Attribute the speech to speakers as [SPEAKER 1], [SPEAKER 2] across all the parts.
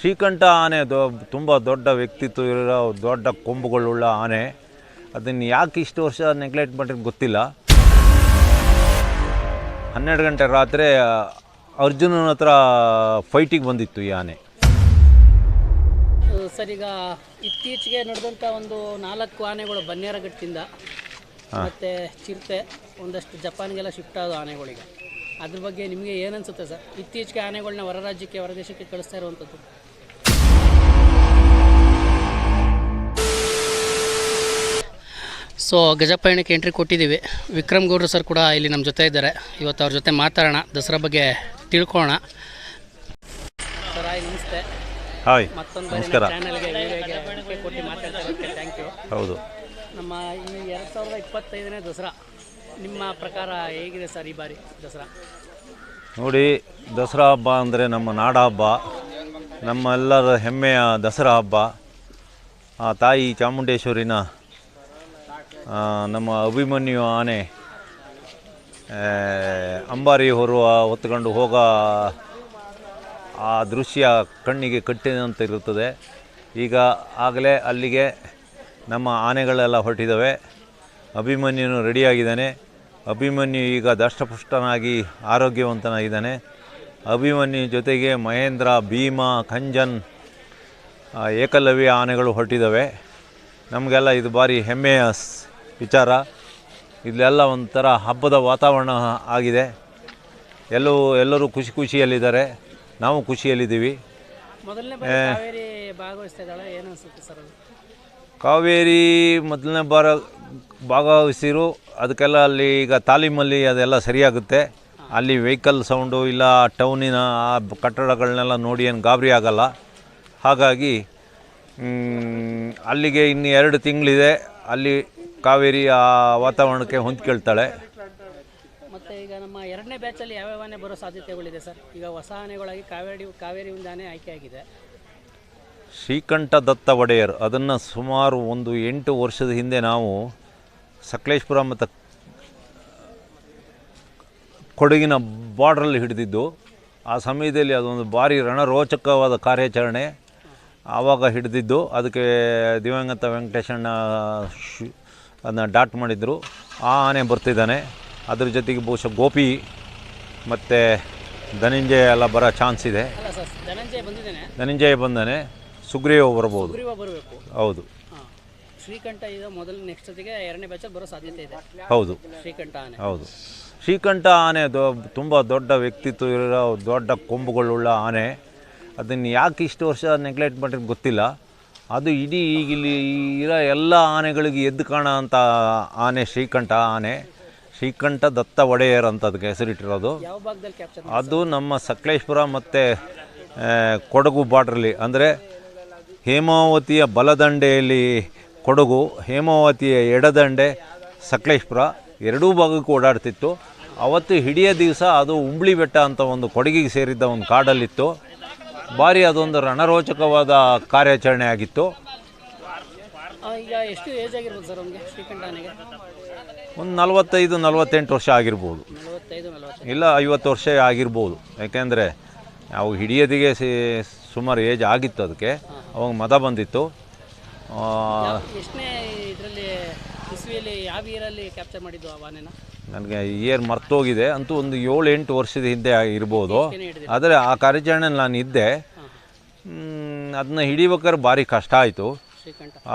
[SPEAKER 1] ಶ್ರೀಕಂಠ ಆನೆ ದೊ ತುಂಬ ದೊಡ್ಡ ವ್ಯಕ್ತಿತ್ವ ಇರೋ ದೊಡ್ಡ ಕೊಂಬುಗಳುಳ್ಳ ಆನೆ. ಅದನ್ನು ಯಾಕೆ ಇಷ್ಟು ವರ್ಷ ನೆಗ್ಲೆಕ್ಟ್ ಮಾಡಿದ್ರೆ ಗೊತ್ತಿಲ್ಲ. ಹನ್ನೆರಡು ಗಂಟೆ ರಾತ್ರಿ ಅರ್ಜುನ ಹತ್ರ ಫೈಟಿಗೆ ಬಂದಿತ್ತು ಈ ಆನೆ.
[SPEAKER 2] ಸರ್ ಈಗ ಇತ್ತೀಚೆಗೆ ನಡೆದಂಥ ಒಂದು ನಾಲ್ಕು ಆನೆಗಳು ಬನ್ನೇರಗಟ್ಟಿಂದ ಮತ್ತು ಚಿರತೆ ಒಂದಷ್ಟು ಜಪಾನ್ಗೆಲ್ಲ ಶಿಫ್ಟ್ ಆದ ಆನೆಗಳಿಗೆ. ಅದ್ರ ಬಗ್ಗೆ ನಿಮಗೆ ಏನನ್ಸುತ್ತೆ ಸರ್? ಇತ್ತೀಚೆಗೆ ಆನೆಗಳನ್ನ ಹೊರ ರಾಜ್ಯಕ್ಕೆ ಹೊರ ದೇಶಕ್ಕೆ ಕಳಿಸ್ತಾ ಇರುವಂಥದ್ದು ಸೊ ಗಜಪಯಣಕ್ಕೆ ಎಂಟ್ರಿ ಕೊಟ್ಟಿದ್ದೀವಿ. ವಿಕ್ರಮ್ ಗೌಡ್ರು ಸರ್ ಕೂಡ ಇಲ್ಲಿ ನಮ್ಮ ಜೊತೆ ಇದ್ದಾರೆ. ಇವತ್ತು ಅವ್ರ ಜೊತೆ ಮಾತಾಡೋಣ ದಸರಾ ಬಗ್ಗೆ ತಿಳ್ಕೊಳ್ಳೋಣ ನಮಸ್ತೆ.
[SPEAKER 1] ಹಾಯ್
[SPEAKER 2] ಮತ್ತೊಂದು
[SPEAKER 1] ನಮಸ್ಕಾರ. ಹೌದು.
[SPEAKER 2] ನಮ್ಮ ಈ ಎರಡು ಸಾವಿರದ ಇಪ್ಪತ್ತೈದನೇ ದಸರಾ. ನಿಮ್ಮ ಪ್ರಕಾರ ಹೇಗಿದೆ ಸರ್ ಈ ಬಾರಿ ದಸರಾ?
[SPEAKER 1] ನೋಡಿ ದಸರಾ ಹಬ್ಬ ಅಂದರೆ ನಮ್ಮ ನಾಡ ಹಬ್ಬ ನಮ್ಮೆಲ್ಲರ ಹೆಮ್ಮೆಯ ದಸರಾ ಹಬ್ಬ. ಆ ತಾಯಿ ಚಾಮುಂಡೇಶ್ವರಿನ ನಮ್ಮ ಅಭಿಮನ್ಯು ಆನೆ ಅಂಬಾರಿ ಹೊರುವ ಹೊತ್ಕೊಂಡು ಹೋಗ ಆ ದೃಶ್ಯ ಕಣ್ಣಿಗೆ ಕಟ್ಟಿದಂತ ಇರುತ್ತದೆ. ಈಗ ಆಗಲೇ ಅಲ್ಲಿಗೆ ನಮ್ಮ ಆನೆಗಳೆಲ್ಲ ಹೊರಟಿದ್ದಾವೆ. ಅಭಿಮನ್ಯುನು ರೆಡಿಯಾಗಿದ್ದಾನೆ. ಅಭಿಮನ್ಯು ಈಗ ದಷ್ಟಪುಷ್ಟನಾಗಿ ಆರೋಗ್ಯವಂತನಾಗಿದ್ದಾನೆ. ಅಭಿಮನ್ಯು ಜೊತೆಗೆ ಮಹೇಂದ್ರ ಭೀಮ ಕಂಜನ್ ಆ, ಏಕಲವ್ಯ ಆನೆಗಳು ಹೊರಟಿದ್ದಾವೆ. ನಮಗೆಲ್ಲ ಇದು ಭಾರಿ ಹೆಮ್ಮೆಯ ವಿಚಾರ. ಇಲ್ಲೆಲ್ಲ ಒಂಥರ ಹಬ್ಬದ ವಾತಾವರಣ ಆಗಿದೆ. ಎಲ್ಲೂ ಎಲ್ಲರೂ ಖುಷಿ ಖುಷಿಯಲ್ಲಿದ್ದಾರೆ. ನಾವು ಖುಷಿಯಲ್ಲಿದ್ದೀವಿ.
[SPEAKER 2] ಕಾವೇರಿ
[SPEAKER 1] ಮೊದಲನೇ ಬಾರ ಭಾಗವಹಿಸಿರು. ಅದಕ್ಕೆಲ್ಲ ಅಲ್ಲಿ ಈಗ ತಾಲೀಮಲ್ಲಿ ಅದೆಲ್ಲ ಸರಿಯಾಗುತ್ತೆ. ಅಲ್ಲಿ ವೆಹಿಕಲ್ ಸೌಂಡು ಇಲ್ಲ ಟೌನಿನ ಆ ಕಟ್ಟಡಗಳನ್ನೆಲ್ಲ ನೋಡಿ ಏನು ಗಾಬರಿ ಆಗಲ್ಲ. ಹಾಗಾಗಿ ಅಲ್ಲಿಗೆ ಇನ್ನು ಎರಡು ತಿಂಗಳಿದೆ. ಅಲ್ಲಿ ಕಾವೇರಿ ಆ ವಾತಾವರಣಕ್ಕೆ ಹೊಂದ್ಕೊಳ್ತಾಳೆ
[SPEAKER 2] ಮತ್ತೆ ಈಗ ನಮ್ಮ ಎರಡನೇ ಬ್ಯಾಚಲ್ಲಿ ಯಾವ್ಯಾವ ಆನೆ ಬರೋ ಸಾಧ್ಯತೆಗಳಿದೆ ಸರ್? ಈಗ ಹೊಸ ಆನೆಗಳಾಗಿ ಕಾವೇರಿ ಕಾವೇರಿ ಒಂದು ಆನೆ
[SPEAKER 1] ಶ್ರೀಕಂಠ ದತ್ತ ಒಡೆಯರ್ ಅದನ್ನು ಸುಮಾರು ಒಂದು ಎಂಟು ವರ್ಷದ ಹಿಂದೆ ನಾವು ಸಕಲೇಶ್ಪುರ ಮತ್ತು ಕೊಡಗಿನ ಬಾರ್ಡ್ರಲ್ಲಿ ಹಿಡಿದಿದ್ದು. ಆ ಸಮಯದಲ್ಲಿ ಅದೊಂದು ಭಾರಿ ರಣರೋಚಕವಾದ ಕಾರ್ಯಾಚರಣೆ ಆವಾಗ ಹಿಡಿದಿದ್ದು. ಅದಕ್ಕೆ ದಿವಂಗತ ವೆಂಕಟೇಶಣ್ಣ ಅದನ್ನ ಡಾಟ್ ಮಾಡಿದ್ರು. ಆ ಆನೆ ಬರ್ತಿದ್ದಾನೆ. ಅದ್ರ ಜೊತೆಗೆ ಬಹುಶಃ ಗೋಪಿ ಮತ್ತು ಧನಂಜಯ ಎಲ್ಲ ಬರೋ ಚಾನ್ಸ್ ಇದೆ.
[SPEAKER 2] ಧನಂಜಯ
[SPEAKER 1] ಬಂದಾನೆ. ಸುಗ್ರೀವ ಬರ್ಬೋದು. ಹೌದು.
[SPEAKER 2] ಶ್ರೀಕಂಠ ಇದು ಮೊದಲು ನೆಕ್ಸ್ಟ್ ಜೊತೆಗೆ ಎರಡನೇ ಬ್ಯಾಚಲ್ಲಿ ಬರೋ ಸಾಧ್ಯತೆ ಇದೆ.
[SPEAKER 1] ಹೌದು.
[SPEAKER 2] ಶ್ರೀಕಂಠ ಆನೆ.
[SPEAKER 1] ಹೌದು. ಶ್ರೀಕಂಠ ಆನೆ ದೊ ತುಂಬ ದೊಡ್ಡ ವ್ಯಕ್ತಿತ್ವ ಇರೋ ದೊಡ್ಡ ಕೊಂಬುಗಳುಳ್ಳ ಆನೆ. ಅದನ್ನು ಯಾಕೆ ಇಷ್ಟು ವರ್ಷ ನೆಗ್ಲೆಕ್ಟ್ ಮಾಡಿದ್ರೆ ಗೊತ್ತಿಲ್ಲ. ಅದು ಇಡೀ ಈಗಿಲ್ಲಿ ಇರೋ ಎಲ್ಲ ಆನೆಗಳಿಗೆ ಎದ್ದು ಕಾಣೋ ಅಂಥ ಆನೆ ಶ್ರೀಕಂಠ ಆನೆ ಶ್ರೀಕಂಠ ದತ್ತ ಒಡೆಯರ್ ಅಂತ ಅದಕ್ಕೆ ಹೆಸರಿಟ್ಟಿರೋದು. ಅದು ನಮ್ಮ ಸಕಲೇಶ್ಪುರ ಮತ್ತು ಕೊಡಗು ಬಾರ್ಡ್ರಲ್ಲಿ ಅಂದರೆ ಹೇಮಾವತಿಯ ಬಲದಂಡೆಯಲ್ಲಿ ಕೊಡಗು ಹೇಮಾವತಿಯ ಎಡದಂಡೆ ಸಕಲೇಶ್ಪುರ ಎರಡೂ ಭಾಗಕ್ಕೂ ಓಡಾಡ್ತಿತ್ತು. ಅವತ್ತು ಹಿಡಿಯ ದಿವಸ ಅದು ಉಂಬ್ಳಿ ಬೆಟ್ಟ ಅಂತ ಒಂದು ಕೊಡಗಿಗೆ ಸೇರಿದ್ದ ಒಂದು ಕಾಡಲ್ಲಿತ್ತು. ಭಾರಿ ಅದೊಂದು ರಣರೋಚಕವಾದ ಕಾರ್ಯಾಚರಣೆ ಆಗಿತ್ತು.
[SPEAKER 2] ಈಗ ಎಷ್ಟು ಏಜ್ ಆಗಿರ್ಬೋದು ಸರ್ ಅವ್ನಿಗೆ ಶ್ರೀಕಂಠ
[SPEAKER 1] ಒಂದು ನಲವತ್ತೈದು ನಲವತ್ತೆಂಟು ವರ್ಷ ಆಗಿರ್ಬೋದು.
[SPEAKER 2] ನಲವತ್ತೈದು
[SPEAKER 1] ಇಲ್ಲ ಐವತ್ತು ವರ್ಷ ಆಗಿರ್ಬೋದು. ಯಾಕೆಂದರೆ ನಾವು ಹಿಡಿಯೋದಿಗೆ ಸಿ ಸುಮಾರು ಏಜ್ ಆಗಿತ್ತು ಅದಕ್ಕೆ. ಅವಾಗ ಮದ ಬಂದಿತ್ತು.
[SPEAKER 2] ಎಷ್ಟನೇ ಇದರಲ್ಲಿ ಯಾವ ಇಯರಲ್ಲಿ ಕ್ಯಾಪ್ಚರ್ ಮಾಡಿದ್ದು ಆ ಆನೆನ
[SPEAKER 1] ನನಗೆ ಇಯರ್ ಮರ್ತೋಗಿದೆ. ಅಂತೂ ಒಂದು ಏಳು ಎಂಟು ವರ್ಷದ ಹಿಂದೆ ಇರ್ಬೋದು. ಆದರೆ ಆ ಕಾರ್ಯಾಚರಣೆ ನಾನು ಇದ್ದೆ. ಅದನ್ನ ಹಿಡಿಬೇಕಾದ್ರೆ ಭಾರಿ ಕಷ್ಟ ಆಯಿತು.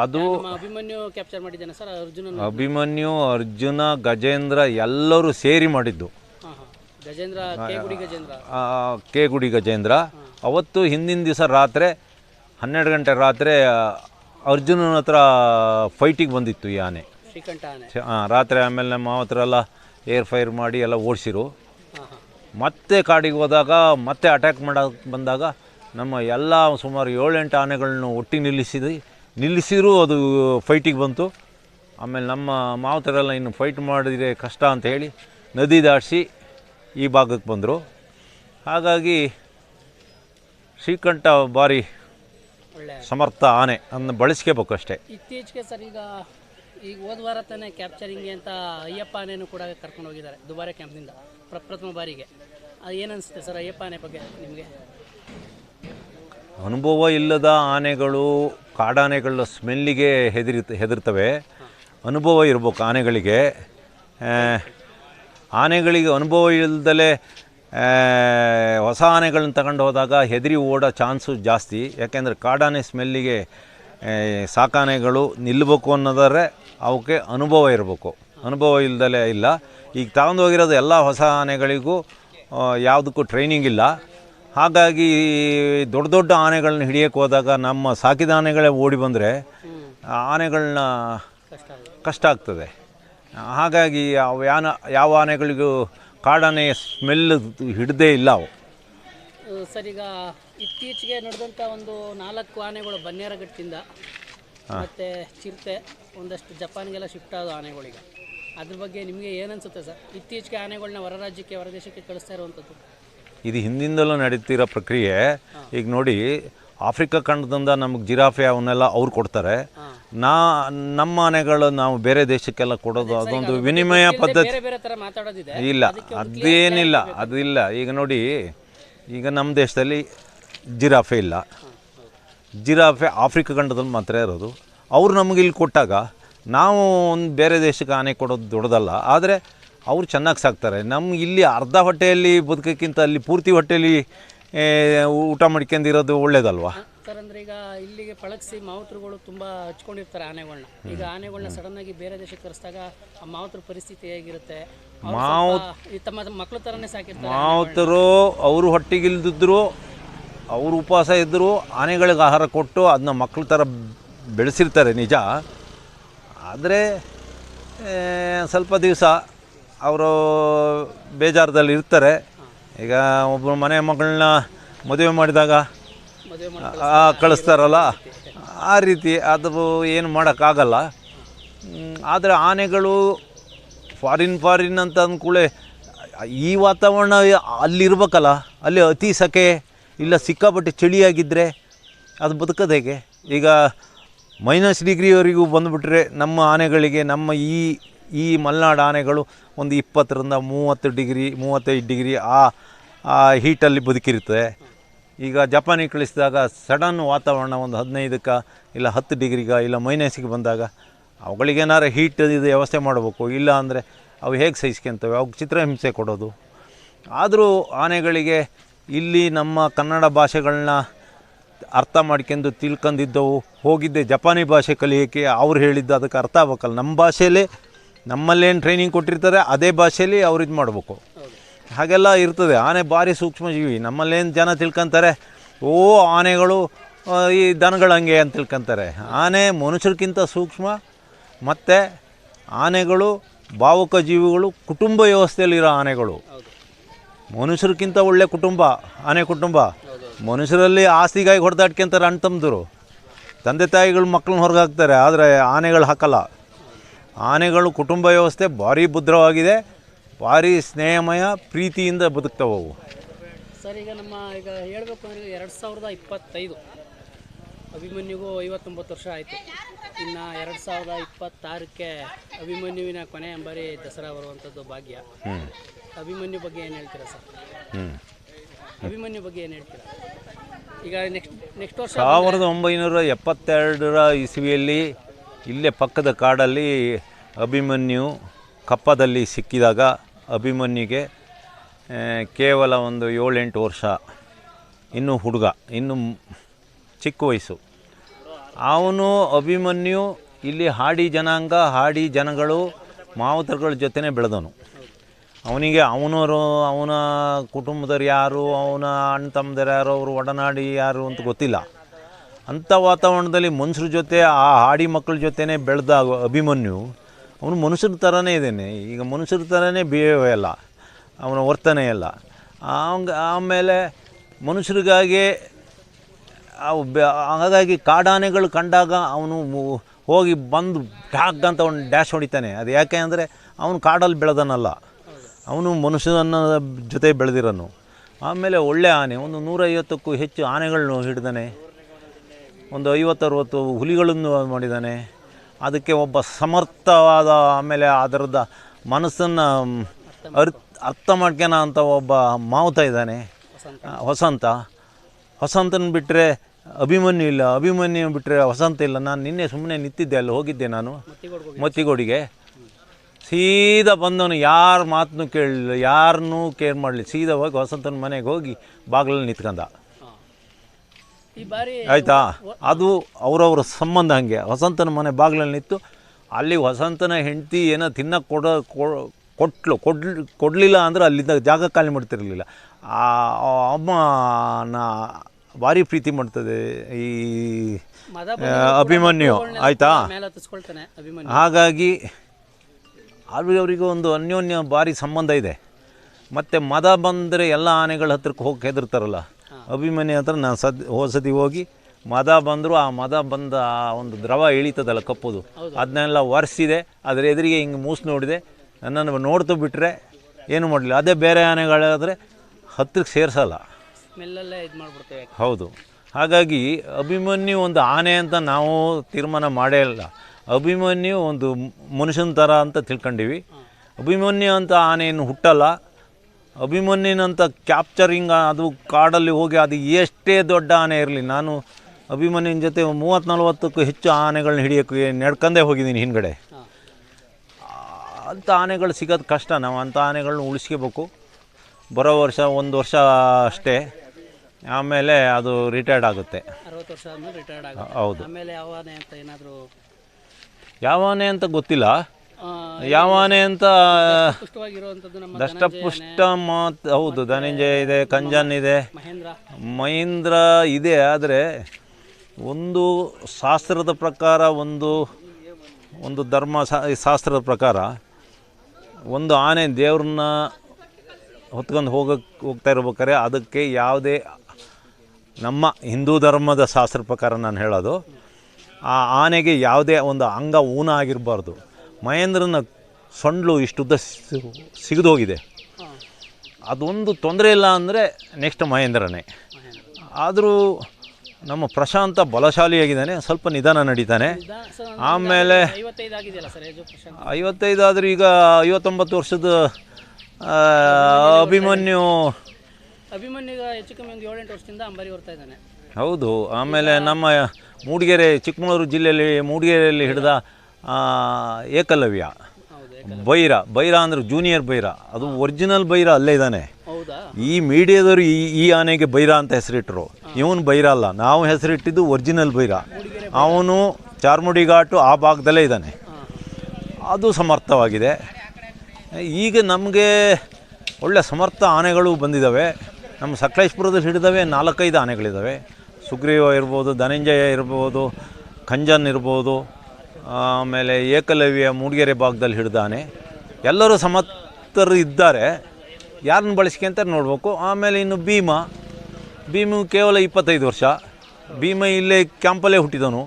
[SPEAKER 1] ಅದು
[SPEAKER 2] ಅಭಿಮನ್ಯು
[SPEAKER 1] ಅರ್ಜುನ ಗಜೇಂದ್ರ ಎಲ್ಲರೂ ಸೇರಿ ಮಾಡಿದ್ದು.
[SPEAKER 2] ಕೆ ಗುಡಿ ಗಜೇಂದ್ರ
[SPEAKER 1] ಅವತ್ತು ಹಿಂದಿನ ದಿವಸ ರಾತ್ರಿ ಹನ್ನೆರಡು ಗಂಟೆ ರಾತ್ರಿ ಅರ್ಜುನನ ಹತ್ರ ಫೈಟಿಗೆ ಬಂದಿತ್ತು ಈ ಆನೆ. ರಾತ್ರಿ ಆಮೇಲೆ ನಮ್ಮ ಹತ್ರ ಎಲ್ಲ ಏರ್ ಫೈರ್ ಮಾಡಿ ಎಲ್ಲ ಓಡಿಸಿರು. ಮತ್ತೆ ಕಾಡಿಗೆ ಹೋದಾಗ ಮತ್ತೆ ಅಟ್ಯಾಕ್ ಮಾಡೋಕ್ಕೆ ಬಂದಾಗ ನಮ್ಮ ಎಲ್ಲ ಸುಮಾರು ಏಳೆಂಟು ಆನೆಗಳನ್ನ ಒಟ್ಟಿಗೆ ನಿಲ್ಲಿಸಿದ್ವಿ ನಿಲ್ಲಿಸಿದರೂ ಅದು ಫೈಟಿಗೆ ಬಂತು. ಆಮೇಲೆ ನಮ್ಮ ಮಾವತರೆಲ್ಲ ಇನ್ನು ಫೈಟ್ ಮಾಡಿದರೆ ಕಷ್ಟ ಅಂತ ಹೇಳಿ ನದಿ ದಾಟಿಸಿ ಈ ಭಾಗಕ್ಕೆ ಬಂದರು. ಹಾಗಾಗಿ ಶ್ರೀಕಂಠ
[SPEAKER 2] ಬಾರಿ
[SPEAKER 1] ಸಮರ್ಥ ಆನೆ ಅದನ್ನು ಬಳಸ್ಕೋಬೇಕು ಅಷ್ಟೇ.
[SPEAKER 2] ಇತ್ತೀಚೆಗೆ ಸರ್ ಈಗ ಈಗ ಹೋದ ವಾರ ತಾನೇ ಕ್ಯಾಪ್ಚರಿಂಗ್ ಅಂತ ಅಯ್ಯಪ್ಪ ಆನೆಯನ್ನು ಕೂಡ ಕರ್ಕೊಂಡು ಹೋಗಿದ್ದಾರೆ, ದುಬಾರೆ ಕ್ಯಾಂಪ್ನಿಂದ ಪ್ರಪ್ರಥಮ ಬಾರಿಗೆ. ಅದು ಏನನ್ಸುತ್ತೆ ಸರ್ ಅಯ್ಯಪ್ಪ ಆನೆ ಬಗ್ಗೆ ನಿಮಗೆ?
[SPEAKER 1] ಅನುಭವ ಇಲ್ಲದ ಆನೆಗಳು ಕಾಡಾನೆಗಳ ಸ್ಮೆಲ್ಲಿಗೆ ಹೆದರಿ ಹೆದರ್ತವೆ. ಅನುಭವ ಇರಬೇಕು ಆನೆಗಳಿಗೆ. ಆನೆಗಳಿಗೆ ಅನುಭವ ಇಲ್ಲದಲೇ ಹೊಸ ಆನೆಗಳನ್ನ ತಗೊಂಡು ಹೋದಾಗ ಹೆದರಿ ಓಡೋ ಚಾನ್ಸು ಜಾಸ್ತಿ. ಯಾಕೆಂದರೆ ಕಾಡಾನೆ ಸ್ಮೆಲ್ಲಿಗೆ ಸಾಕಾನೆಗಳು ನಿಲ್ಲಬೇಕು ಅನ್ನೋದಾದ್ರೆ ಅವಕ್ಕೆ ಅನುಭವ ಇರಬೇಕು. ಅನುಭವ ಇಲ್ದಲೇ ಇಲ್ಲ. ಈಗ ತಗೊಂಡು ಹೋಗಿರೋದು ಎಲ್ಲ ಹೊಸ ಆನೆಗಳಿಗೂ ಯಾವುದಕ್ಕೂ ಟ್ರೈನಿಂಗ್ ಇಲ್ಲ. ಹಾಗಾಗಿ ದೊಡ್ಡ ದೊಡ್ಡ ಆನೆಗಳನ್ನ ಹಿಡಿಯೋಕ್ಕೆ ಹೋದಾಗ ನಮ್ಮ ಸಾಕಿದ ಆನೆಗಳೇ ಓಡಿ ಬಂದರೆ ಆನೆಗಳನ್ನ
[SPEAKER 2] ಕಷ್ಟ
[SPEAKER 1] ಆಗ್ತದೆ. ಹಾಗಾಗಿ ಅವು ಯಾನ, ಯಾವ ಆನೆಗಳಿಗೂ ಕಾಡಾನೆ ಸ್ಮೆಲ್ ಹಿಡ್ದೇ ಇಲ್ಲ ಅವು.
[SPEAKER 2] ಸರ್ ಈಗ ಇತ್ತೀಚೆಗೆ ನಡೆದಂಥ ಒಂದು ನಾಲ್ಕು ಆನೆಗಳು ಬನ್ನೇರಘಟ್ಟದಿಂದ ಮತ್ತು ಚಿರತೆ ಒಂದಷ್ಟು ಜಪಾನ್ಗೆಲ್ಲ ಶಿಫ್ಟ್ ಆದ ಆನೆಗಳಿಗೆ ಅದ್ರ ಬಗ್ಗೆ ನಿಮಗೆ ಏನನ್ಸುತ್ತೆ ಸರ್? ಇತ್ತೀಚೆಗೆ ಆನೆಗಳನ್ನ ಹೊರ ರಾಜ್ಯಕ್ಕೆ ಹೊರ ದೇಶಕ್ಕೆ ಕಳಿಸ್ತಾ ಇರುವಂಥದ್ದು.
[SPEAKER 1] ಇದು ಹಿಂದಿಂದಲೂ ನಡೀತಿರೋ ಪ್ರಕ್ರಿಯೆ. ಈಗ ನೋಡಿ ಆಫ್ರಿಕಾ ಖಂಡದಿಂದ ನಮಗೆ ಜಿರಾಫೆ ಅವನ್ನೆಲ್ಲ ಅವ್ರು ಕೊಡ್ತಾರೆ. ನಾ ನಮ್ಮ ಆನೆಗಳು ನಾವು ಬೇರೆ ದೇಶಕ್ಕೆಲ್ಲ ಕೊಡೋದು ಅದೊಂದು ವಿನಿಮಯ ಪದ್ಧತಿ. ಇಲ್ಲ ಅದೇನಿಲ್ಲ ಅದಿಲ್ಲ. ಈಗ ನೋಡಿ ಈಗ ನಮ್ಮ ದೇಶದಲ್ಲಿ ಜಿರಾಫೆ ಇಲ್ಲ. ಜಿರಾಫೆ ಆಫ್ರಿಕಾ ಖಂಡದಲ್ಲಿ ಮಾತ್ರ ಇರೋದು. ಅವರು ನಮಗೆ ಇಲ್ಲಿ ಕೊಟ್ಟಾಗ ನಾವು ಒಂದು ಬೇರೆ ದೇಶಕ್ಕೆ ಆನೆ ಕೊಡೋದು ದೊಡ್ಡದಲ್ಲ ಆದರೆ ಅವರು ಚೆನ್ನಾಗಿ ಸಾಕ್ತಾರೆ. ನಮ್ಮ ಇಲ್ಲಿ ಅರ್ಧ ಹೊಟ್ಟೆಯಲ್ಲಿ ಬದುಕೋಕ್ಕಿಂತ ಅಲ್ಲಿ ಪೂರ್ತಿ ಹೊಟ್ಟೆಯಲ್ಲಿ ಊಟ ಮಾಡ್ಕೊಂಡಿರೋದು ಒಳ್ಳೇದಲ್ವಾ?
[SPEAKER 2] ಸರ್ ಅಂದ್ರೆ ಈಗ ಇಲ್ಲಿಗೆ ಪಳಗಿಸಿ ಮಾವುತರುಗಳು ತುಂಬಾ ಹಚ್ಕೊಂಡಿರ್ತಾರೆ ಆನೆಗಳನ್ನ ಈಗ ಆನೆಗಳನ್ನ ಸಡನ್ ಆಗಿ ಬೇರೆ ದೇಶಕ್ಕೆ ಕರೆಸಿದಾಗ ಆ ಮಾವುತರ ಪರಿಸ್ಥಿತಿ ಹೇಗಿರುತ್ತೆ? ಮಾವು ತಮ್ಮ ಮಕ್ಕಳು ತರನೇ ಸಾಕಿರ್ತಾರೆ
[SPEAKER 1] ಮಾವುತರು ಅವರು ಹೊಟ್ಟೆಗಿಲ್ದಿದ್ರು ಅವರು ಉಪವಾಸ ಇದ್ದರೂ ಆನೆಗಳಿಗೆ ಆಹಾರ ಕೊಟ್ಟು ಅದನ್ನ ಮಕ್ಕಳ ಥರ ಬೆಳೆಸಿರ್ತಾರೆ ನಿಜ. ಆದರೆ ಸ್ವಲ್ಪ ದಿವಸ ಅವರು ಬೇಜಾರದಲ್ಲಿ ಇರ್ತಾರೆ. ಈಗ ಒಬ್ಬರು ಮನೆ ಮಗಳನ್ನ ಮದುವೆ ಮಾಡಿದಾಗ ಕಳಿಸ್ತಾರಲ್ಲ. ಆ ರೀತಿ ಅದು ಏನು ಮಾಡೋಕ್ಕಾಗಲ್ಲ. ಆದರೆ ಆನೆಗಳು ಫಾರಿನ್ ಫಾರಿನ್ ಅಂತ ಅಂದ್ಕೂಳೆ ಈ ವಾತಾವರಣ ಅಲ್ಲಿರ್ಬೇಕಲ್ಲ. ಅಲ್ಲಿ ಅತಿ ಸೆಕೆ ಇಲ್ಲ ಸಿಕ್ಕಾಪಟ್ಟೆ ಚಳಿಯಾಗಿದ್ದರೆ ಅದು ಬದುಕೋದು ಹೇಗೆ? ಈಗ ಮೈನಸ್ ಡಿಗ್ರಿವರೆಗೂ ಬಂದುಬಿಟ್ರೆ ನಮ್ಮ ಆನೆಗಳಿಗೆ, ನಮ್ಮ ಈ ಈ ಮಲೆನಾಡು ಆನೆಗಳು ಒಂದು ಇಪ್ಪತ್ತರಿಂದ ಮೂವತ್ತು ಡಿಗ್ರಿ, ಮೂವತ್ತೈದು ಡಿಗ್ರಿ ಆ ಆ ಹೀಟಲ್ಲಿ ಬದುಕಿರ್ತದೆ ಈಗ ಜಪಾನಿಗೆ ಕಳಿಸಿದಾಗ ಸಡನ್ ವಾತಾವರಣ ಒಂದು ಹದಿನೈದಕ್ಕೆ ಇಲ್ಲ ಹತ್ತು ಡಿಗ್ರಿಗ ಇಲ್ಲ ಮೈನಸ್ಗೆ ಬಂದಾಗ ಅವುಗಳಿಗೇನಾರು ಹೀಟ್ ಇದು ವ್ಯವಸ್ಥೆ ಮಾಡಬೇಕು. ಇಲ್ಲ ಅಂದರೆ ಅವು ಹೇಗೆ ಸಹಿಸ್ಕೊಂತವೆ? ಅವ್ಕೆ ಚಿತ್ರಹಿಂಸೆ ಕೊಡೋದು. ಆದರೂ ಆನೆಗಳಿಗೆ ಇಲ್ಲಿ ನಮ್ಮ ಕನ್ನಡ ಭಾಷೆಗಳನ್ನ ಅರ್ಥ ಮಾಡ್ಕೊಂಡು ತಿಳ್ಕೊಂಡಿದ್ದವು ಹೋಗಿದ್ದೆ ಜಪಾನಿ ಭಾಷೆ ಕಲಿಯೋಕ್ಕೆ. ಅವ್ರು ಹೇಳಿದ್ದು ಅದಕ್ಕೆ ಅರ್ಥ ಆಗ್ಬೇಕಲ್ಲ. ನಮ್ಮ ಭಾಷೆಯಲ್ಲೇ ನಮ್ಮಲ್ಲೇನು ಟ್ರೈನಿಂಗ್ ಕೊಟ್ಟಿರ್ತಾರೆ, ಅದೇ ಭಾಷೆಯಲ್ಲಿ ಅವ್ರು ಇದು ಮಾಡಬೇಕು. ಹಾಗೆಲ್ಲ ಇರ್ತದೆ. ಆನೆ ಭಾರಿ ಸೂಕ್ಷ್ಮಜೀವಿ. ನಮ್ಮಲ್ಲೇನು ಜನ ತಿಳ್ಕೊಂತಾರೆ, ಓ ಆನೆಗಳು ಈ ದನಗಳು ಹಂಗೆ ಅಂತ ತಿಳ್ಕೊಂತಾರೆ. ಆನೆ ಮನುಷ್ಯರಿಗಿಂತ ಸೂಕ್ಷ್ಮ, ಮತ್ತು ಆನೆಗಳು, ಭಾವುಕ ಜೀವಿಗಳು, ಕುಟುಂಬ ವ್ಯವಸ್ಥೆಯಲ್ಲಿರೋ ಆನೆಗಳು. ಮನುಷ್ಯರ್ಕಿಂತ ಒಳ್ಳೆ ಕುಟುಂಬ ಆನೆ ಕುಟುಂಬ. ಮನುಷ್ಯರಲ್ಲಿ ಆಸ್ತಿಗಾಗಿ ಹೊಡೆದಾಡ್ಕೊಂತಾರೆ ಅಣ್ಣ ತಮ್ಮದರು ತಂದೆ ತಾಯಿಗಳು ಮಕ್ಕಳನ್ನ ಹೊರಗೆ ಹಾಕ್ತಾರೆ ಆದರೆ ಆನೆಗಳು ಹಾಕಲ್ಲ. ಆನೆಗಳು ಕುಟುಂಬ ವ್ಯವಸ್ಥೆ ಭಾರಿ ಭದ್ರವಾಗಿದೆ ಭಾರಿ ಸ್ನೇಹಮಯ ಪ್ರೀತಿಯಿಂದ ಬದುಕ್ತವೆ ಅವು.
[SPEAKER 2] ಸರ್ ಈಗ ನಮ್ಮ ಈಗ ಹೇಳಬೇಕು ಅಂದರೆ ಎರಡು ಸಾವಿರದ ಇಪ್ಪತ್ತೈದು. ಅಭಿಮನ್ಯುಗೂ ಐವತ್ತೊಂಬತ್ತು ವರ್ಷ ಆಯಿತು. ಇನ್ನು ಎರಡು ಸಾವಿರದ ಇಪ್ಪತ್ತಾರಕ್ಕೆ ಅಭಿಮನ್ಯುವಿನ ಕೊನೆ ಬರೀ ದಸರಾ ಬರುವಂಥದ್ದು ಭಾಗ್ಯ. ಅಭಿಮನ್ಯು ಬಗ್ಗೆ ಏನು ಹೇಳ್ತೀರಾ ಸರ್? ಅಭಿಮನ್ಯು ಬಗ್ಗೆ ಏನು ಹೇಳ್ತೀರಾ? ಈಗ ನೆಕ್ಸ್ಟ್ ನೆಕ್ಸ್ಟ್ ವರ್ಷ
[SPEAKER 1] ಸಾವಿರದ ಒಂಬೈನೂರ ಎಪ್ಪತ್ತೆರಡರ ಇಸವಿಯಲ್ಲಿ ಇಲ್ಲೇ ಪಕ್ಕದ ಕಾಡಲ್ಲಿ ಅಭಿಮನ್ಯು ಕಪ್ಪದಲ್ಲಿ ಸಿಕ್ಕಿದಾಗ ಅಭಿಮನ್ಯುಗೆ ಕೇವಲ ಒಂದು ಏಳೆಂಟು ವರ್ಷ ಇನ್ನೂ ಹುಡುಗ ಇನ್ನು ಚಿಕ್ಕ ವಯಸ್ಸು. ಅವನು ಅಭಿಮನ್ಯು ಇಲ್ಲಿ ಹಾಡಿ ಜನಾಂಗ ಹಾಡಿ ಜನಗಳು ಮಾವುತರುಗಳ ಜೊತೆನೇ ಬೆಳೆದವನು. ಅವನಿಗೆ ಅವನವರು ಅವನ ಕುಟುಂಬದವ್ರು ಯಾರು, ಅವನ ಅಣ್ಣ ತಮ್ಮದರು ಯಾರು, ಅವರು ಒಡನಾಡಿ ಯಾರು ಅಂತ ಗೊತ್ತಿಲ್ಲ. ಅಂಥ ವಾತಾವರಣದಲ್ಲಿ ಮನುಷ್ಯರ ಜೊತೆ, ಆ ಹಾಡಿ ಮಕ್ಕಳ ಜೊತೆನೇ ಬೆಳೆದ ಅಭಿಮನ್ಯು, ಅವನು ಮನುಷ್ಯರ ಥರನೇ ಇದ್ದೇನೆ. ಈಗ ಮನುಷ್ಯರ ಥರನೇ ಬಿಹೇವ್ ಎಲ್ಲ ಅವನ ವರ್ತನೆ ಎಲ್ಲ ಅವಂಗ, ಆಮೇಲೆ ಮನುಷ್ಯರಿಗಾಗಿ ಹಾಗಾಗಿ ಕಾಡಾನೆಗಳು ಕಂಡಾಗ ಅವನು ಹೋಗಿ ಬಂದು ಟ್ಯಾಕ್ ಅಂತ ಅವ್ನು ಡ್ಯಾಶ್ ಹೊಡಿತಾನೆ. ಅದು ಯಾಕೆ ಅಂದರೆ, ಅವನು ಕಾಡಲ್ಲಿ ಬೆಳೆದನಲ್ಲ. ಅವನು ಮನುಷ್ಯನ ಜೊತೆ ಬೆಳೆದಿರೋನು. ಆಮೇಲೆ ಒಳ್ಳೆ ಆನೆ ಒಂದು ನೂರೈವತ್ತಕ್ಕೂ ಹೆಚ್ಚು ಆನೆಗಳನ್ನು ಹಿಡಿದಾನೆ. ಒಂದು ಐವತ್ತರವತ್ತು ಹುಲಿಗಳನ್ನು ಮಾಡಿದ್ದಾನೆ ಅದಕ್ಕೆ ಒಬ್ಬ ಸಮರ್ಥವಾದ ಆಮೇಲೆ ಅದರದ ಮನಸ್ಸನ್ನು ಅರ್ ಅರ್ಥ ಮಾಡ್ಕೋಣ ಅಂತ ಒಬ್ಬ ಮಾವುತ ಇದ್ದಾನೆ ವಸಂತ ವಸಂತನ ಬಿಟ್ಟರೆ ಅಭಿಮನ್ಯು ಇಲ್ಲ. ಅಭಿಮನ್ಯು ಬಿಟ್ಟರೆ ವಸಂತ ಇಲ್ಲ. ನಾನು ನಿನ್ನೆ ಸುಮ್ಮನೆ ನಿಂತಿದ್ದೆ ಅಲ್ಲಿ ಹೋಗಿದ್ದೆ ನಾನು.
[SPEAKER 2] ಮತ್ತಿಗೋಡಿಗೆ.
[SPEAKER 1] ಸೀದಾ ಬಂದವನು ಯಾರ ಮಾತನ್ನು ಕೇಳಲಿಲ್ಲ ಯಾರನ್ನೂ ಕೇರ್ ಮಾಡಲಿ ಸೀದಾ ಹೋಗಿ ವಸಂತನ ಮನೆಗೆ ಹೋಗಿ ಬಾಗಿಲಲ್ಲಿ
[SPEAKER 2] ಬಾರಿ
[SPEAKER 1] ಆಯಿತಾ? ಅದು ಅವರವ್ರ ಸಂಬಂಧ ಹಾಗೆ. ವಸಂತನ ಮನೆ ಬಾಗಿಲಲ್ಲಿ ನಿಂತು ಅಲ್ಲಿ ವಸಂತನ ಹೆಂಡತಿ ಏನೋ ತಿನ್ನಕ್ಕೆ ಕೊಡ ಕೊಟ್ಲು. ಕೊಡ್ಲಿ ಕೊಡಲಿಲ್ಲ ಅಂದ್ರೆ ಅಲ್ಲಿಂದ ಜಾಗ ಖಾಲಿ ಮಾಡ್ತಿರಲಿಲ್ಲ. ಆ ಅಮ್ಮನ ಭಾರಿ ಪ್ರೀತಿ ಮಾಡ್ತದೆ ಈ ಅಭಿಮನ್ಯು. ಆಯಿತಾ? ಹಾಗಾಗಿ ಅವ್ರಿಗೆ ಅವರಿಗೂ ಒಂದು ಅನ್ಯೋನ್ಯ ಭಾರಿ ಸಂಬಂಧ ಇದೆ. ಮತ್ತು ಮದ ಬಂದರೆ ಎಲ್ಲ ಆನೆಗಳ ಹತ್ರಕ್ಕೆ ಹೋಗಿ ಹೆದರ್ತಾರಲ್ಲ. ಅಭಿಮನ್ಯು ಹತ್ರ ನಾನು ಸದ್ ಹೋಸತಿ ಹೋಗಿ ಮದ ಬಂದರೂ ಆ ಮದ ಬಂದ ಆ ಒಂದು ದ್ರವ ಇಳಿತದಲ್ಲ ಕಪ್ಪುದು. ಅದನ್ನೆಲ್ಲ ಒರೆಸಿದೆ ಅದರ ಎದುರಿಗೆ ಹಿಂಗೆ ಮೂಸು ನೋಡಿದೆ. ನನ್ನನ್ನು ನೋಡ್ತು ಬಿಟ್ಟರೆ ಏನು ಮಾಡಲಿಲ್ಲ. ಅದೇ ಬೇರೆ ಆನೆಗಳಾದರೆ ಹತ್ತಿರಕ್ಕೆ ಸೇರಿಸಲ್ಲ. ಹೌದು. ಹಾಗಾಗಿ ಅಭಿಮನ್ಯು ಒಂದು ಆನೆ ಅಂತ ನಾವು ತೀರ್ಮಾನ ಮಾಡೇ ಇಲ್ಲ. ಅಭಿಮನ್ಯು ಒಂದು ಮನುಷ್ಯನ ಥರ ಅಂತ ತಿಳ್ಕೊಂಡಿವಿ. ಅಭಿಮನ್ಯು ಅಂತ ಆನೆಯನ್ನು ಹುಟ್ಟಲ್ಲ. ಅಭಿಮನ್ಯುನಂತ ಕ್ಯಾಪ್ಚರಿಂಗ್ ಅದು ಕಾಡಲ್ಲಿ ಹೋಗಿ ಅದು ಎಷ್ಟೇ ದೊಡ್ಡ ಆನೆ ಇರಲಿ ನಾನು ಅಭಿಮನ್ಯನ ಜೊತೆ ಮೂವತ್ತು ನಲ್ವತ್ತಕ್ಕೂ ಹೆಚ್ಚು ಆನೆಗಳನ್ನ ಹಿಡಿಯೋಕ್ಕೆ ನಡ್ಕೊಂಡೇ ಹೋಗಿದ್ದೀನಿ ಹಿಂದ್ಗಡೆ. ಅಂಥ ಆನೆಗಳು ಸಿಗೋದು ಕಷ್ಟ ನಾವು ಅಂಥ ಆನೆಗಳನ್ನ ಉಳಿಸ್ಕೋಬೇಕು. ಬರೋ ವರ್ಷ ಒಂದು ವರ್ಷ ಅಷ್ಟೇ ಆಮೇಲೆ ಅದು ರಿಟೈರ್ಡ್ ಆಗುತ್ತೆ. ಹೌದು.
[SPEAKER 2] ಆಮೇಲೆ ಯಾವ ಆನೆ ಅಂತ ಏನಾದರೂ
[SPEAKER 1] ಯಾವ ಆನೆ ಅಂತ ಗೊತ್ತಿಲ್ಲ. ಯಾವ ಆನೆ ಅಂತ ದಷ್ಟಪುಷ್ಟ ಮಾತ್ ಹೌದು ಧನಂಜಯ ಇದೆ ಕಂಜನ್ ಇದೆ.
[SPEAKER 2] ಮಹೇಂದ್ರ.
[SPEAKER 1] ಇದೆ ಆದರೆ ಒಂದು ಶಾಸ್ತ್ರದ ಪ್ರಕಾರ ಒಂದು ಒಂದು ಧರ್ಮ ಶಾಸ್ತ್ರದ ಪ್ರಕಾರ ಒಂದು ಆನೆ ದೇವ್ರನ್ನ ಹೊತ್ಕೊಂಡು ಹೋಗಕ್ಕೆ ಹೋಗ್ತಾ ಇರ್ಬೇಕಾದ್ರೆ ಅದಕ್ಕೆ ಯಾವುದೇ ನಮ್ಮ ಹಿಂದೂ ಧರ್ಮದ ಶಾಸ್ತ್ರ ಪ್ರಕಾರ ನಾನು ಹೇಳೋದು. ಆ ಆನೆಗೆ ಯಾವುದೇ ಒಂದು ಅಂಗ ಊನ ಆಗಿರಬಾರ್ದು ಮಹೇಂದ್ರನ ಸೊಂಡ್ಲು ಇಷ್ಟುದ್ದ ಹೋಗಿದೆ ಅದೊಂದು ತೊಂದರೆ ಇಲ್ಲ ಅಂದರೆ ನೆಕ್ಸ್ಟ್ ಮಹೇಂದ್ರನೇ. ಆದರೂ ನಮ್ಮ ಪ್ರಶಾಂತ ಬಲಶಾಲಿಯಾಗಿದ್ದಾನೆ, ಸ್ವಲ್ಪ ನಿಧಾನ ನಡೀತಾನೆ. ಆಮೇಲೆ
[SPEAKER 2] ಐವತ್ತೈದು
[SPEAKER 1] ಆದರೂ ಈಗ ಐವತ್ತೊಂಬತ್ತು ವರ್ಷದ ಅಭಿಮನ್ಯು
[SPEAKER 2] ಅಭಿಮನ್ಯು ಹೆಚ್ಚು ಕಮ್ಮಿ ಒಂದು ಏಳೆಂಟು ವರ್ಷದಿಂದ ಅಂಬಾರಿ ಹೊರ್ತಾ ಇದ್ದಾನೆ.
[SPEAKER 1] ಹೌದು ಆಮೇಲೆ ನಮ್ಮ ಮೂಡಿಗೆರೆ ಚಿಕ್ಕಮಗಳೂರು ಜಿಲ್ಲೆಯಲ್ಲಿ ಮೂಡಿಗೆರೆಯಲ್ಲಿ ಹಿಡಿದ ಏಕಲವ್ಯ. ಬೈರ ಬೈರ ಅಂದ್ರೆ ಜೂನಿಯರ್ ಬೈರ. ಅದು ಒರಿಜಿನಲ್ ಬೈರ ಅಲ್ಲೇ ಇದ್ದಾನೆ. ಈ ಮೀಡಿಯಾದವರು ಈ ಈ ಆನೆಗೆ ಬೈರ ಅಂತ ಹೆಸರಿಟ್ಟರು ಇವನು ಬೈರ ಅಲ್ಲ ನಾವು ಹೆಸರಿಟ್ಟಿದ್ದು ಒರಿಜಿನಲ್ ಬೈರ. ಅವನು ಚಾರ್ಮುಡಿ ಘಾಟು ಆ ಭಾಗದಲ್ಲೇ ಇದ್ದಾನೆ. ಅದು ಸಮರ್ಥವಾಗಿದೆ. ಈಗ ನಮಗೆ ಒಳ್ಳೆ ಸಮರ್ಥ ಆನೆಗಳು ಬಂದಿದ್ದಾವೆ. ನಮ್ಮ ಸಕಲೇಶ್ಪುರದಲ್ಲಿ ಹಿಡಿದವೆ ನಾಲ್ಕೈದು ಆನೆಗಳಿದ್ದಾವೆ. ಸುಗ್ರೀವ ಇರ್ಬೋದು, ಧನಂಜಯ ಇರ್ಬೋದು, ಖಂಜನ್ ಇರ್ಬೋದು, ಆಮೇಲೆ ಏಕಲವ್ಯ ಮೂಡಿಗೆರೆ ಭಾಗದಲ್ಲಿ ಹಿಡ್ದಾನೆ. ಎಲ್ಲರೂ ಸಮರ್ಥರು ಇದ್ದಾರೆ. ಯಾರನ್ನ ಬಳಸ್ಕೊಂತ ನೋಡಬೇಕು. ಆಮೇಲೆ ಇನ್ನು ಭೀಮ. ಭೀಮು ಕೇವಲ ಇಪ್ಪತ್ತೈದು ವರ್ಷ. ಭೀಮ ಇಲ್ಲೇ ಕ್ಯಾಂಪಲ್ಲೇ ಹುಟ್ಟಿದನು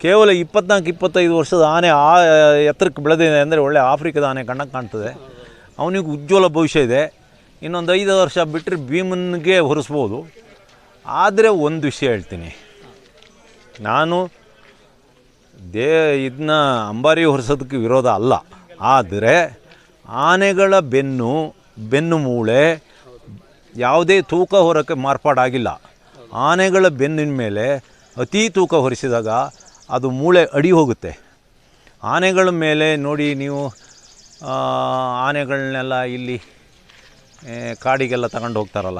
[SPEAKER 1] ಕೇವಲ ಇಪ್ಪತ್ನಾಲ್ಕು, ಇಪ್ಪತ್ತೈದು ವರ್ಷದ ಆನೆ ಆ, ಎತ್ತರಕ್ಕೆ ಬೆಳೆದಿದೆ ಅಂದರೆ ಒಳ್ಳೆ ಆಫ್ರಿಕಾದ ಆನೆ ಕಣ್ಣಕ್ಕೆ ಕಾಣ್ತದೆ. ಅವನಿಗೆ ಉಜ್ವಲ ಭವಿಷ್ಯ ಇದೆ. ಇನ್ನೊಂದು ಐದು ವರ್ಷ ಬಿಟ್ಟರೆ ಭೀಮನಿಗೆ ಹೊರಿಸ್ಬೋದು. ಆದರೆ ಒಂದು ವಿಷಯ ಹೇಳ್ತೀನಿ. ನಾನು ದೇ ಇದನ್ನ ಅಂಬಾರಿ ಹೊರಿಸೋದಕ್ಕೆ ವಿರೋಧ ಅಲ್ಲ. ಆದರೆ ಆನೆಗಳ ಬೆನ್ನು ಬೆನ್ನು ಮೂಳೆ ಯಾವುದೇ ತೂಕ ಹೊರಕ್ಕೆ ಮಾರ್ಪಾಡಾಗಿಲ್ಲ. ಆನೆಗಳ ಬೆನ್ನಿನ ಮೇಲೆ ಅತಿ ತೂಕ ಹೊರಿಸಿದಾಗ ಅದು ಮೂಳೆ ಅಡಿ ಹೋಗುತ್ತೆ. ಆನೆಗಳ ಮೇಲೆ ನೋಡಿ ನೀವು ಆನೆಗಳನ್ನೆಲ್ಲ ಇಲ್ಲಿ ಕಾಡಿಗೆಲ್ಲ ತಗೊಂಡು ಹೋಗ್ತಾರಲ್ಲ.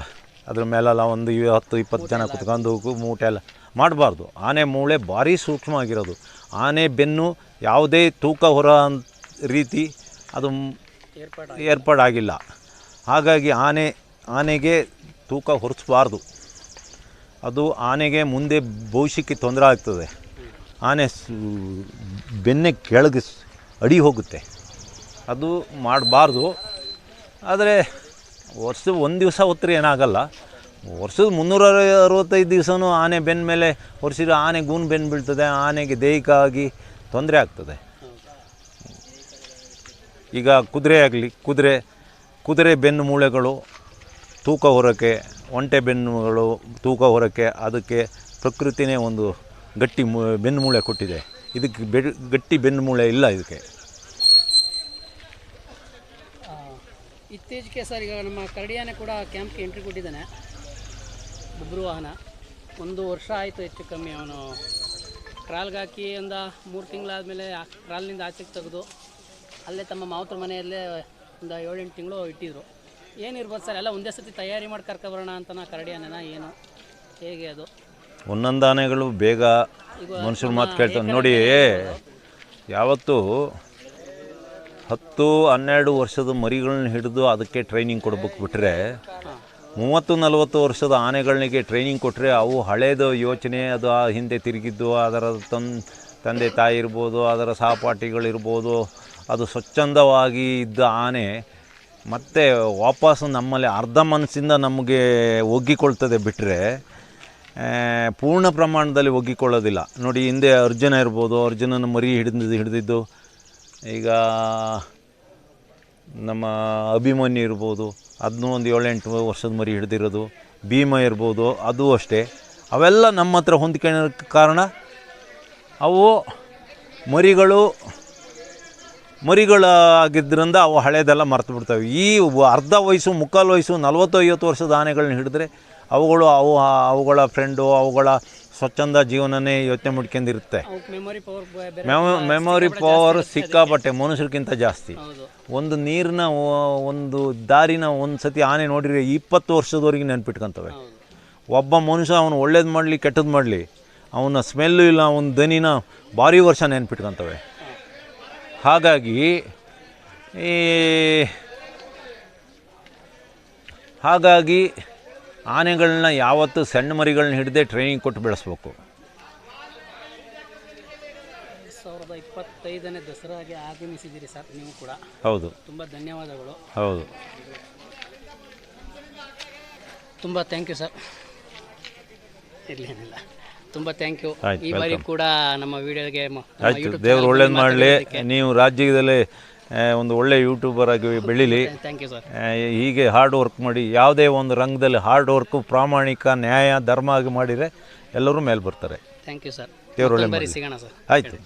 [SPEAKER 1] ಅದ್ರ ಮೇಲೆಲ್ಲ ಒಂದು ಹತ್ತು, ಇಪ್ಪತ್ತು ಜನ ಕುತ್ಕೊಂಡು ಮೂಟೆ ಎಲ್ಲ ಮಾಡಬಾರ್ದು. ಆನೆ ಮೂಳೆ ಭಾರಿ ಸೂಕ್ಷ್ಮ ಆಗಿರೋದು. ಆನೆ ಬೆನ್ನು ಯಾವುದೇ ತೂಕ ಹೊರ ರೀತಿ ಅದು ಏರ್ಪಾಡಾಗಿಲ್ಲ. ಹಾಗಾಗಿ ಆನೆ, ಆನೆಗೆ ತೂಕ ಹೊರಿಸಬಾರ್ದು. ಅದು ಆನೆಗೆ ಮುಂದೆ ಭವಿಷ್ಯಕ್ಕೆ ತೊಂದರೆ ಆಗ್ತದೆ. ಆನೆ ಬೆನ್ನೆ ಕೆಳಗೆ ಅಡಿ ಹೋಗುತ್ತೆ. ಅದು ಮಾಡಬಾರ್ದು. ಆದರೆ ವರ್ಷ ಒಂದು ದಿವಸ ಹೊತ್ತರೆ ಏನಾಗಲ್ಲ. ವರ್ಷದ ಮುನ್ನೂರ ಅರವತ್ತೈದು ದಿವಸವೂ ಆನೆ ಬೆನ್ನ ಮೇಲೆ ಹೊರಿಸಿದ್ರೆ ಆನೆ ಗೂನ್ ಬೆನ್ನು ಬೀಳ್ತದೆ, ಆನೆಗೆ ದೈಹಿಕವಾಗಿ ತೊಂದರೆ ಆಗ್ತದೆ. ಈಗ ಕುದುರೆ ಆಗಲಿ, ಕುದುರೆ ಕುದುರೆ ಬೆನ್ನು ಮೂಳೆಗಳು, ತೂಕ ಹೊರಕ್ಕೆ ಒಂಟೆ ಬೆನ್ನುಗಳು, ತೂಕ ಹೊರಕ್ಕೆ ಅದಕ್ಕೆ ಪ್ರಕೃತಿನೇ ಒಂದು ಗಟ್ಟಿ ಮೂ ಬೆನ್ನು ಮೂಳೆ ಕೊಟ್ಟಿದೆ. ಇದಕ್ಕೆ ಬೆ ಗಟ್ಟಿ ಬೆನ್ನು ಮೂಳೆ ಇಲ್ಲ ಇದಕ್ಕೆ.
[SPEAKER 2] ಇತ್ತೀಚೆಗೆ ಸರ್ ಈಗ ನಮ್ಮ ಕರಡಿಯಾನೆ ಕೂಡ ಕ್ಯಾಂಪ್ಗೆ ಎಂಟ್ರಿ ಕೊಟ್ಟಿದ್ದಾನೆ. ಒಬ್ಬರು ವಾಹನ. ಒಂದು ವರ್ಷ ಆಯಿತು ಹೆಚ್ಚು ಕಮ್ಮಿ ಅವನು ಟ್ರಾಲ್ಗೆ ಹಾಕಿ ಒಂದು ಮೂರು ತಿಂಗಳಾದಮೇಲೆ ಟ್ರಾಲ್ನಿಂದ ಆಚೆಗೆ ತೆಗೆದು ಅಲ್ಲೇ ತಮ್ಮ ಮಾವತ್ರ ಮನೆಯಲ್ಲೇ ಒಂದು ಏಳೆಂಟು ತಿಂಗಳು ಇಟ್ಟಿದ್ರು. ಏನಿರ್ಬೋದು ಸರ್ ಎಲ್ಲ ಒಂದೇ ಸತಿ ತಯಾರಿ ಮಾಡಿ ಕರ್ಕೊಬರೋಣ ಅಂತ ನಾ ಕರಡಿಯಾನೇನ ಏನು ಹೇಗೆ ಅದು?
[SPEAKER 1] ಒಂದೊಂದು ಆನೆಗಳು ಬೇಗ ಮನುಷ್ಯರ ಮಾತು ಕೇಳ್ತಾವೆ. ನೋಡಿ ಯಾವತ್ತು ಹತ್ತು, ಹನ್ನೆರಡು ವರ್ಷದ ಮರಿಗಳನ್ನ ಹಿಡಿದು ಅದಕ್ಕೆ ಟ್ರೈನಿಂಗ್ ಕೊಡ್ಬೇಕು ಬಿಟ್ಟರೆ ಮೂವತ್ತು, ನಲವತ್ತು ವರ್ಷದ ಆನೆಗಳಿಗೆ ಟ್ರೈನಿಂಗ್ ಕೊಟ್ಟರೆ ಅವು ಹಳೇದು ಯೋಚನೆ, ಅದು ಆ ಹಿಂದೆ ತಿರುಗಿದ್ದು, ಅದರ ತನ್, ತಂದೆ ತಾಯಿ ಇರ್ಬೋದು, ಅದರ ಸಹಪಾಠಿಗಳಿರ್ಬೋದು ಅದು ಸ್ವಚ್ಛಂದವಾಗಿ ಇದ್ದ ಆನೆ ಮತ್ತೆ ವಾಪಸ್ಸು ನಮ್ಮಲ್ಲಿ ಅರ್ಧ ಮನಸ್ಸಿಂದ ನಮಗೆ ಒಗ್ಗಿಕೊಳ್ತದೆ ಬಿಟ್ಟರೆ ಪೂರ್ಣ ಪ್ರಮಾಣದಲ್ಲಿ ಒಗ್ಗಿಕೊಳ್ಳೋದಿಲ್ಲ. ನೋಡಿ, ಹಿಂದೆ ಅರ್ಜುನ ಇರ್ಬೋದು, ಅರ್ಜುನನ ಮರಿ ಹಿಡಿದು, ಹಿಡಿದಿದ್ದು ಈಗ ನಮ್ಮ ಅಭಿಮನ್ಯು ಇರ್ಬೋದು ಅದನ್ನೂ ಒಂದು ಏಳೆಂಟು ವರ್ಷದ ಮರಿ ಹಿಡಿದಿರೋದು, ಭೀಮ ಇರ್ಬೋದು, ಅದು ಅಷ್ಟೇ. ಅವೆಲ್ಲ ನಮ್ಮ ಹತ್ರ ಹೊಂದ್ಕೊಳ್ಳೋಕ್ಕೆ ಕಾರಣ ಅವು ಮರಿಗಳು ಮರಿಗಳಾಗಿದ್ದರಿಂದ ಅವು ಹಳೆಯದೆಲ್ಲ ಮರ್ತು ಬಿಡ್ತವೆ. ಈ ಅರ್ಧ ವಯಸ್ಸು, ಮುಕ್ಕಾಲು ವಯಸ್ಸು, ನಲ್ವತ್ತು ಐವತ್ತು ವರ್ಷದ ಆನೆಗಳನ್ನ ಹಿಡಿದ್ರೆ ಅವುಗಳು ಅವು, ಅವುಗಳ ಫ್ರೆಂಡು ಅವುಗಳ ಸ್ವಚ್ಛಂದ ಜೀವನನೇ ಯೋಚನೆ ಮಾಡ್ಕೊಂಡಿರುತ್ತೆ.
[SPEAKER 2] ಮೆಮೊರಿ ಪವರ್
[SPEAKER 1] ಸಿಕ್ಕಾಪಟ್ಟೆ ಮನುಷ್ಯರಿಗಿಂತ ಜಾಸ್ತಿ. ಒಂದು ನೀರಿನ ಒಂದು ದಾರಿನ ಒಂದು ಸತಿ ಆನೆ ನೋಡಿರಿ ಇಪ್ಪತ್ತು ವರ್ಷದವರೆಗೆ ನೆನ್ಪಿಟ್ಕೊಂತವೆ. ಒಬ್ಬ ಮನುಷ್ಯ ಅವನು ಒಳ್ಳೇದು ಮಾಡಲಿ ಕೆಟ್ಟದ್ದು ಮಾಡಲಿ ಅವನ ಸ್ಮೆಲ್ಲು ಇಲ್ಲ ಅವನ ದನಿನ ಭಾರಿ ವರ್ಷ ನೆನ್ಪಿಟ್ಕೊಂತವೆ. ಹಾಗಾಗಿ ಈ ಹಾಗಾಗಿ ಆನೆಗಳನ್ನ ಯಾವತ್ತೂ ಸಣ್ಣ ಮರಿಗಳನ್ನ ಹಿಡದೆ ಟ್ರೈನಿಂಗ್ ಕೊಟ್ಟು ಬೆಳೆಸ್ಬೇಕು.
[SPEAKER 2] ಸಾವಿರದ ಇಪ್ಪತ್ತೈದನೇ ದಸರಾಗೆ ಆಗಮಿಸಿದ್ದೀರಿ ಸರ್ ನೀವು ಕೂಡ.
[SPEAKER 1] ಹೌದು.
[SPEAKER 2] ತುಂಬ ಧನ್ಯವಾದಗಳು.
[SPEAKER 1] ಹೌದು.
[SPEAKER 2] ತುಂಬ ಥ್ಯಾಂಕ್ ಯು ಸರ್. ಇರಲಿ ಏನಿಲ್ಲ ತುಂಬ ಥ್ಯಾಂಕ್ ಯು
[SPEAKER 1] ಆಯ್ತು,
[SPEAKER 2] ಈ ಬಾರಿ ಕೂಡ ನಮ್ಮ ವಿಡಿಯೋಗೆ
[SPEAKER 1] ಆಯಿತು ದೇವರು ಒಳ್ಳೇದು ಮಾಡಲಿ. ನೀವು ರಾಜ್ಯದಲ್ಲಿ ಒಂದು ಒಳ್ಳೆ ಯೂಟ್ಯೂಬರ್ ಆಗಿ ಬೆಳೀಲಿ.
[SPEAKER 2] ಥ್ಯಾಂಕ್ ಯು ಸರ್
[SPEAKER 1] ಹೀಗೆ ಹಾರ್ಡ್ ವರ್ಕ್ ಮಾಡಿ ಯಾವುದೇ ಒಂದು ರಂಗದಲ್ಲಿ ಹಾರ್ಡ್ ವರ್ಕು ಪ್ರಾಮಾಣಿಕ ನ್ಯಾಯ ಧರ್ಮ ಆಗಿ ಮಾಡಿದರೆ ಎಲ್ಲರೂ ಮೇಲೆ ಬರ್ತಾರೆ.
[SPEAKER 2] ಥ್ಯಾಂಕ್ ಯು ಸರ್
[SPEAKER 1] ದೇವ್ರು ಒಳ್ಳೇದು
[SPEAKER 2] ಸಿಗೋಣ ಸರ್
[SPEAKER 1] ಆಯಿತು.